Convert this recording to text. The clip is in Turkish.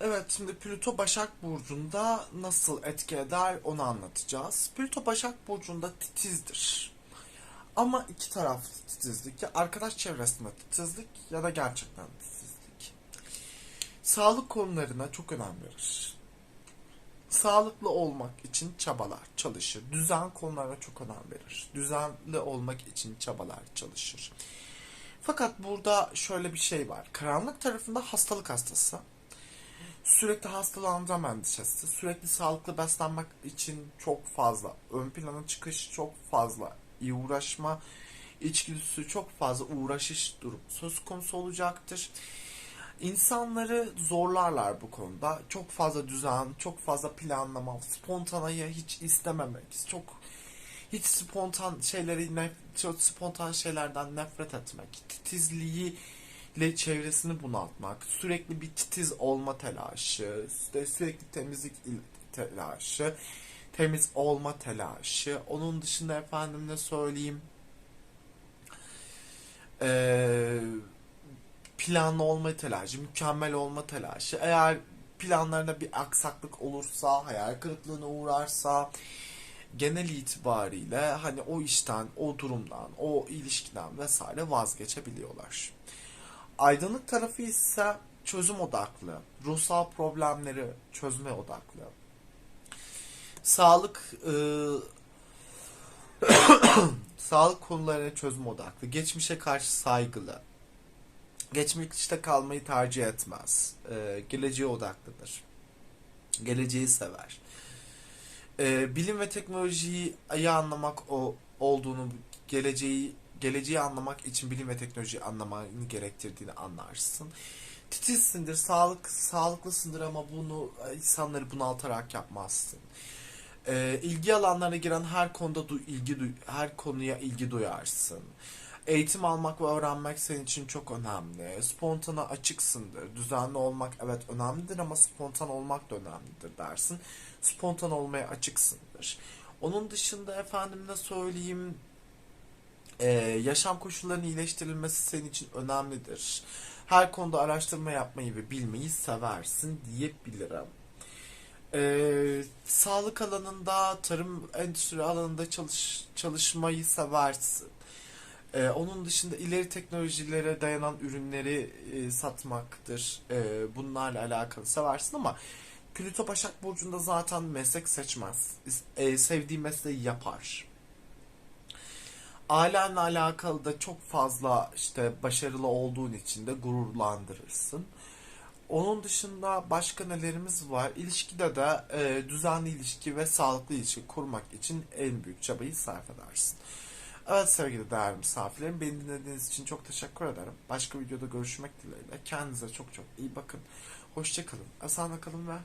Evet şimdi Plüto Başak Burcu'nda nasıl etki eder onu anlatacağız. Plüto Başak Burcu'nda titizdir. Ama iki taraflı titizlik. Ya arkadaş çevresinde titizlik ya da gerçekten titizlik. Sağlık konularına çok önem verir. Sağlıklı olmak için çabalar, çalışır. Düzen konularına çok önem verir. Düzenli olmak için çabalar, çalışır. Fakat burada şöyle bir şey var. Karanlık tarafında hastalık hastası. Sürekli hastalanacağım endişesi. Sürekli sağlıklı beslenmek için çok fazla. Ön plana çıkış çok fazla. iyi uğraşma içgüdüsü çok fazla uğraşış durum söz konusu olacaktır. İnsanları zorlarlar bu konuda. Çok fazla düzen, çok fazla planlama, spontanayı hiç istememek, çok hiç spontan şeyleri çok spontan şeylerden nefret etmek, titizliği ile çevresini bunaltmak, sürekli bir titiz olma telaşı, sürekli temizlik telaşı, temiz olma telaşı. Onun dışında efendim ne söyleyeyim? Ee, planlı olma telaşı, mükemmel olma telaşı. Eğer planlarında bir aksaklık olursa, hayal kırıklığına uğrarsa, genel itibariyle hani o işten, o durumdan, o ilişkiden vesaire vazgeçebiliyorlar. Aydınlık tarafı ise çözüm odaklı, ruhsal problemleri çözme odaklı. Sağlık e, sağlık konularını çözüm odaklı, geçmişe karşı saygılı, geçmişte kalmayı tercih etmez, e, geleceğe odaklıdır, geleceği sever. E, bilim ve teknolojiyi iyi anlamak o olduğunu, geleceği geleceği anlamak için bilim ve teknolojiyi anlamanı gerektirdiğini anlarsın. Titizsindir, sağlık sağlıklısındır ama bunu insanları bunaltarak yapmazsın. Ee, ilgi alanlarına giren her konuda du- ilgi duy- her konuya ilgi duyarsın. Eğitim almak ve öğrenmek senin için çok önemli. Spontana açıksındır. Düzenli olmak evet önemlidir ama spontan olmak da önemlidir dersin. Spontan olmaya açıksındır. Onun dışında efendim ne söyleyeyim ee, yaşam koşullarının iyileştirilmesi senin için önemlidir. Her konuda araştırma yapmayı ve bilmeyi seversin diyebilirim. Ee, sağlık alanında, tarım endüstri alanında çalış, çalışmayı seversin. Ee, onun dışında ileri teknolojilere dayanan ürünleri e, satmaktır. Ee, bunlarla alakalı seversin ama Plüto Başak Burcu'nda zaten meslek seçmez. Ee, sevdiği mesleği yapar. Ailenle alakalı da çok fazla işte başarılı olduğun için de gururlandırırsın. Onun dışında başka nelerimiz var? İlişkide de e, düzenli ilişki ve sağlıklı ilişki kurmak için en büyük çabayı sarf edersin. Evet sevgili değerli misafirlerim beni dinlediğiniz için çok teşekkür ederim. Başka videoda görüşmek dileğiyle. Kendinize çok çok iyi bakın. Hoşçakalın. Esenle kalın ve